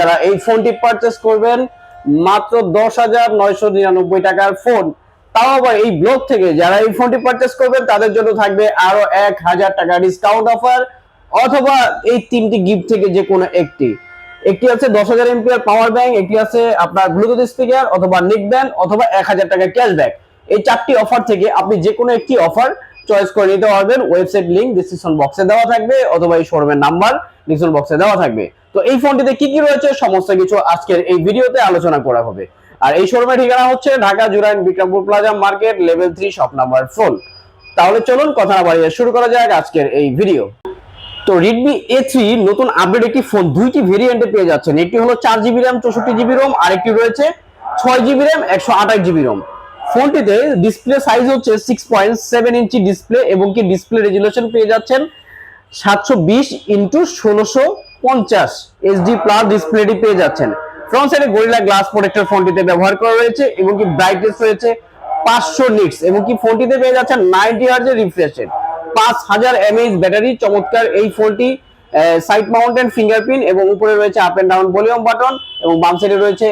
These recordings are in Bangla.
যারা এই ফোনটি পারচেস করবেন তাদের জন্য থাকবে আরও এক হাজার টাকা ডিসকাউন্ট অফার অথবা এই তিনটি গিফট থেকে যে কোনো একটি। একটি আছে দশ হাজার পাওয়ার ব্যাংক একটি আছে আপনার ব্লুটুথ স্পিকার অথবা নিক অথবা এক হাজার টাকা ক্যাশব্যাক এই চারটি অফার থেকে আপনি যে কোনো একটি অফার চয়েস করে নিতে পারবেন। ওয়েবসাইট লিঙ্ক ডিসক্রিপশন বক্সে দেওয়া থাকবে অথবা এই শোরুমের নাম্বার ডিসক্রিপশন বক্সে দেওয়া থাকবে। তো এই ফোনটিতে কি কি রয়েছে সমস্ত কিছু আজকের এই ভিডিওতে আলোচনা করা হবে। আর এই শোরুমের ঠিকানা হচ্ছে Dhaka, Jurain, Bikrampur plaza market level three shop number four তাহলে চলুন কথা না বাড়িয়ে শুরু করা যাক আজকের এই ভিডিও তো রেডমি এ থ্রি নতুন আপডেট একটি ফোন দুইটি ভেরিয়েন্টে পেয়ে যাচ্ছেন। একটি হলো চার জিবি র্যাম চৌষট্টি জিবি রোম আর একটি রয়েছে ছয় জিবি র্যাম একশো আঠাশ জিবি রোম ফোনটিতে ডিসপ্লে সাইজ হচ্ছে six point seven inch display এবং কি ডিসপ্লে রেজুলেশন পেয়ে যাচ্ছেন সাতশো বিশ ইন্টু ষোলোশো পঞ্চাশ এইচডি প্লাস ডিসপ্লেটি পেয়ে যাচ্ছেন। ফ্রন্ট সাইডে গরিলা গ্লাস প্রোটেক্টর ফোনটিতে ব্যবহার করা রয়েছে এবং কি ব্রাইটনেস রয়েছে পাঁচশো নিটস এবং কি ফোনটিতে পেয়ে যাচ্ছেন নাইনটি হার্জের রিফ্রেশ পাঁচ হাজার এমএইচ ব্যাটারি চমৎকার এই ফোনটি সাইড মাউন্টেন ফিঙ্গারপ্রিন্ট এবং উপরে রয়েছে up and down volume button এবং বাম সাইডে রয়েছে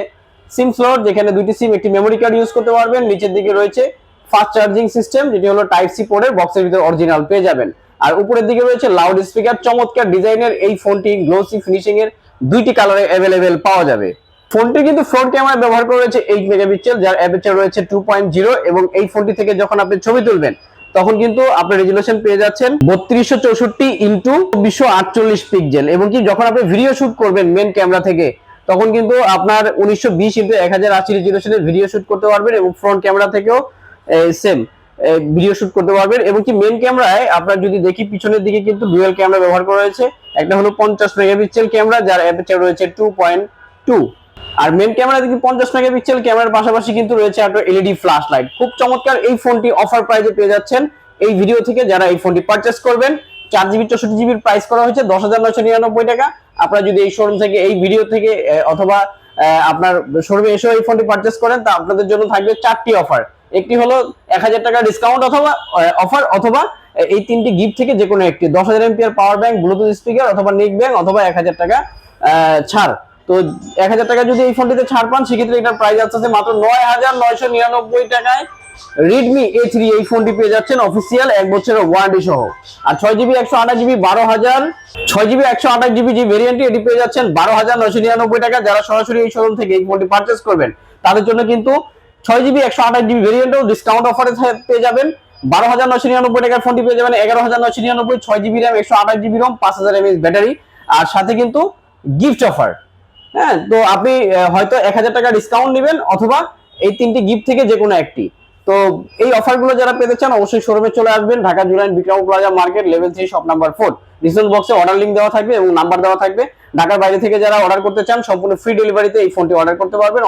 সিম স্লট যেখানে দুইটি সিম একটি মেমোরি কার্ড ইউজ করতে পারবেন। নিচের দিকে রয়েছে ফাস্ট চার্জিং সিস্টেম যেটি হলো টাইপ সি পোর্টের বক্সের ভিতরে অরিজিনাল পেয়ে যাবেন। আর উপরের দিকে রয়েছে লাউড স্পিকার চমৎকার ডিজাইনের এই ফোনটি গ্লোসি ফিনিশিং এর দুইটি কালারে অ্যাভেলেবেল পাওয়া যাবে। ফোনটি কিন্তু ফ্রন্ট ক্যামেরা ব্যবহার করা রয়েছে এইট মেগাপিক্সেল যার অ্যাপারচার রয়েছে টু পয়েন্ট জিরো এবং এই ফোনটি থেকে যখন আপনি ছবি তুলবেন, তখন কিন্তু আপনি রেজুলেশন পেয়ে যাচ্ছেন বত্রিশশো চৌষট্টি ইন্টু বিশশো আটচল্লিশ পিক্সেল এবং কি, যখন আপনি ভিডিও শুট করবেন মেন ক্যামেরা থেকে তখন কিন্তু আপনার উনিশশো বিশ ইন্টু এক হাজার আশি রেজুলেশনের ভিডিও শুট করতে পারবেন এবং ফ্রন্ট ক্যামেরা থেকেও সেম ভিডিও শুট করতে পারবেন এবং কি মেন ক্যামেরায় আপনার যদি দেখি পিছনের দিকে কিন্তু ডুয়েল ক্যামেরা ব্যবহার করা হয়েছে। একটা হলো পঞ্চাশ মেগাপিক্সেল ক্যামেরা যার অ্যাপেচার রয়েছে টু পয়েন্ট টু আর মেন ক্যামেরা দেখি পঞ্চাশ মেগাপিক্সেল ক্যামেরার পাশাপাশি কিন্তু রয়েছে আপনার এলইডি ফ্ল্যাশ লাইট খুব চমৎকার এই ফোনটি অফার প্রাইজে পেয়ে যাচ্ছেন। এই ভিডিও থেকে যারা এই ফোনটি পারচেস করবেন, চার জিবি চৌষট্টি জিবির প্রাইস করা হয়েছে, দশ হাজার নয়শো নিরানব্বই টাকা। আপনারা যদি এই শোরুম থেকে, এই ভিডিও থেকে অথবা আপনার শোরুমে এসেও এই ফোনটি পারচেস করেন, তা আপনাদের জন্য থাকবে চারটি অফার একটি হলো এক হাজার টাকা ডিসকাউন্ট অথবা অফার অথবা এই তিনটি গিফট থেকে যে কোনো একটি। দশ হাজার এমপিআর পাওয়ার ব্যাংক ব্লুটুথ স্পিকার অথবা নেক ব্যাংক অথবা এক হাজার টাকা ছাড়। তো এক হাজার টাকা যদি এই ফোনটিতে ছাড় পান, সেক্ষেত্রে এটার প্রাইস আসছে মাত্র নয় হাজার নয়শো নিরানব্বই টাকায় রেডমি এ থ্রি এই ফোনটি পেয়ে যাচ্ছেন অফিসিয়াল এক বছরের ওয়ারেন্টি সহ। আর ছয় জিবি একশো আঠাশ জিবি বারো হাজার, ছয় জিবি একশো আঠাশ জিবি যে ভেরিয়েন্টটি এটি পেয়ে যাচ্ছেন বারো হাজার নয়শো নিরানব্বই টাকা। যারা সরাসরি এই শোরুম থেকে এই ফোনটি পারচেস করবেন, তাদের জন্য কিন্তু ছয় জিবি একশো আঠাশ জিবি ভেরিয়েন্টও ডিসকাউন্ট অফারে পেয়ে যাবেন। বারো হাজার নয়শো নিরানব্বই টাকার ফোনটি পেয়ে যাবেন এগারো হাজার নয়শো নিরানব্বই, ছয় জিবি র্যাম একশো আঠাশ জিবি রম পাঁচ হাজার এমএস ব্যাটারি আর সাথে কিন্তু গিফট অফার হ্যাঁ তো আপনি হয়তো এক হাজার টাকা ডিসকাউন্ট নেবেন, অথবা এই তিনটি গিফট থেকে যে কোনো একটি। তো এই অফারগুলো যারা পেতে চান, অবশ্যই শোরুমে চলে আসবেন। Dhaka Jurain Bikram plaza market level three shop number four recent বক্সে অর্ডার লিঙ্ক দেওয়া থাকবে এবং নাম্বার দেওয়া থাকবে। ঢাকার বাইরে থেকে যারা অর্ডার করতে চান, সম্পূর্ণ ফ্রি ডেলিভারিতে এই ফোনটি অর্ডার করতে পারবেন।